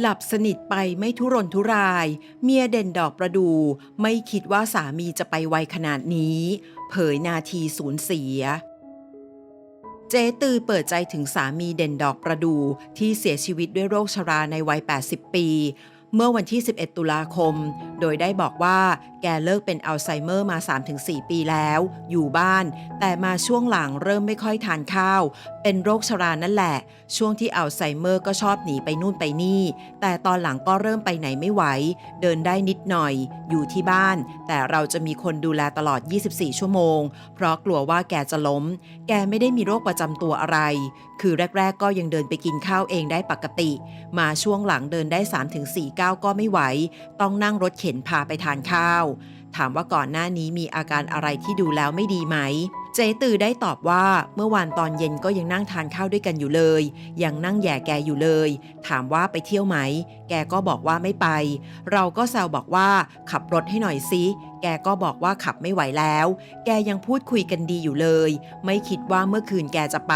หลับสนิทไปไม่ทุรนทุราย เมียเด่นดอกประดู ไม่คิดว่าสามีจะไปไวขนาดนี้ เผยนาทีสูญเสีย เจ๊ตือเปิดใจถึงสามีเด่นดอกประดูที่เสียชีวิตด้วยโรคชราในวัย 80 ปี เมื่อวันที่ 11 ตุลาคม โดยได้บอกว่าแกเลิกเป็นอัลไซเมอร์มา 3-4 ปีแล้ว อยู่บ้าน แต่มาช่วงหลังเริ่มไม่ค่อยทานข้าว เป็นโรคชรานั่นแหละ ช่วงที่อัลไซเมอร์ก็ชอบหนีไปนู่นไปนี่ แต่ตอนหลังก็เริ่มไปไหนไม่ไหว เดินได้นิดหน่อย อยู่ที่บ้าน แต่เราจะมีคนดูแลตลอด 24 ชั่วโมง เพราะกลัวว่าแกจะล้ม แกไม่ได้มีโรคประจำตัวอะไร คือแรก ๆ ก็ยังเดินไปกินข้าวเองได้ปกติ มาช่วงหลังเดินได้ 3-4ก้าวก็ไม่ไหว ต้องนั่งรถเข็นพาไปทานข้าว ถามว่าก่อนหน้านี้มีอาการอะไรที่ดูแล้วไม่ดีไหม เจ๊ตือได้ตอบว่าเมื่อวานตอนเย็นก็ยังนั่งทานข้าวด้วยกันอยู่เลย ยังนั่งแย่แกอยู่เลย ถามว่าไปเที่ยวไหม แกก็บอกว่าไม่ไป เราก็แซวบอกว่าขับรถให้หน่อยสิแกก็บอกว่าขับไม่ไหวแล้ว แกยังพูดคุยกันดีอยู่เลย ไม่คิดว่าเมื่อคืนแกจะไป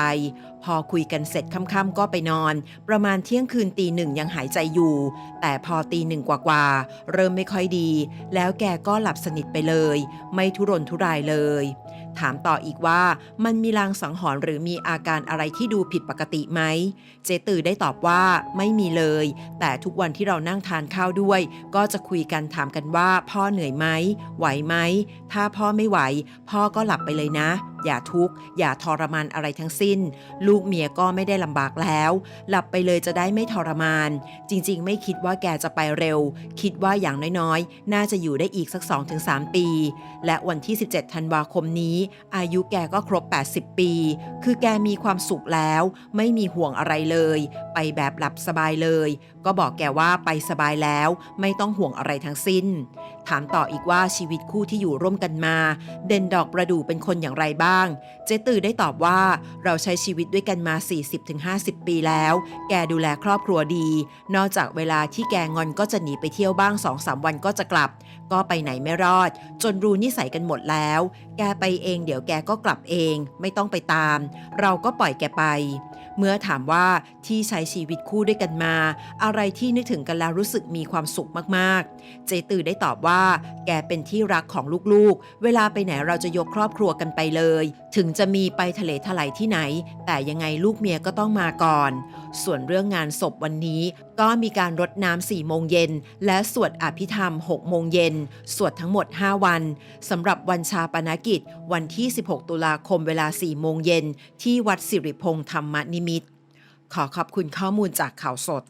พอคุยกันเสร็จค่ำๆก็ไปนอน ประมาณเที่ยงคืนตีหนึ่งยังหายใจอยู่ แต่พอตีหนึ่งกว่าๆเริ่มไม่ค่อยดี แล้วแกก็หลับสนิทไปเลย ไม่ทุรนทุรายเลย ถามต่ออีกว่ามันมีลางสังหรณ์หรือมีอาการอะไรที่ดูผิดปกติไหม เจตือได้ตอบว่าไม่มีเลย แต่ทุกวันที่เรานั่งทานข้าวด้วย ก็จะคุยกันถามกันว่า พ่อเหนื่อยไหมไหวไหม ถ้าพ่อไม่ไหว พ่อก็หลับไปเลยนะอย่าทุกข์ อย่าทรมานอะไรทั้งสิ้น ลูกเมียก็ไม่ได้ลำบากแล้ว หลับไปเลยจะได้ไม่ทรมาน จริงๆ ไม่คิดว่าแกจะไปเร็ว คิดว่าอย่างน้อยๆ น่าจะอยู่ได้อีกสัก 2-3 ปี และวันที่ 17 ธันวาคมนี้ อายุแกก็ครบ 80 ปี คือแกมีความสุขแล้ว ไม่มีห่วงอะไรเลย ไปแบบหลับสบายเลย ก็บอกแกว่าไปสบายแล้ว ไม่ต้องห่วงอะไรทั้งสิ้น ถามต่ออีกว่าชีวิตคู่ที่อยู่ร่วมกันมา เด่นดอกประดูเป็นคนอย่างไรบ้าง เจตือได้ตอบว่าเราใช้ชีวิตด้วยกันมา 40-50 ปีแล้ว แกดูแลครอบครัวดี นอกจากเวลาที่แกงอนก็จะหนีไปเที่ยวบ้าง2-3วันก็จะกลับ ก็ไปไหนไม่รอด จนรู้นิสัยกันหมดแล้ว แกไปเองเดี๋ยวแกก็กลับเองไม่ต้องไปตาม เราก็ปล่อยแกไป เมื่อถามว่าที่ใช้ชีวิตคู่ด้วยกันมา อะไรที่นึกถึงกันแล้วรู้สึกมีความสุขมากๆ เจตือได้ตอบว่า แกเป็นที่รักของลูกๆ เวลาไปไหนเราจะยกครอบครัวกันไปเลย ถึงจะมีไปทะเลถลายที่ไหน แต่ยังไงลูกเมียก็ต้องมาก่อน ส่วนเรื่องงานศพวันนี้ก็มีการรดน้ำ4โมงเย็นและสวดอภิธรรม6โมงเย็นสวดทั้งหมด 5 วันสำหรับวันชาปนกิจวันที่ 16 ตุลาคมเวลา 4 โมงเย็น ที่วัดสิริพงษ์ธรรมนิมิตรขอขอบคุณข้อมูลจากข่าวสด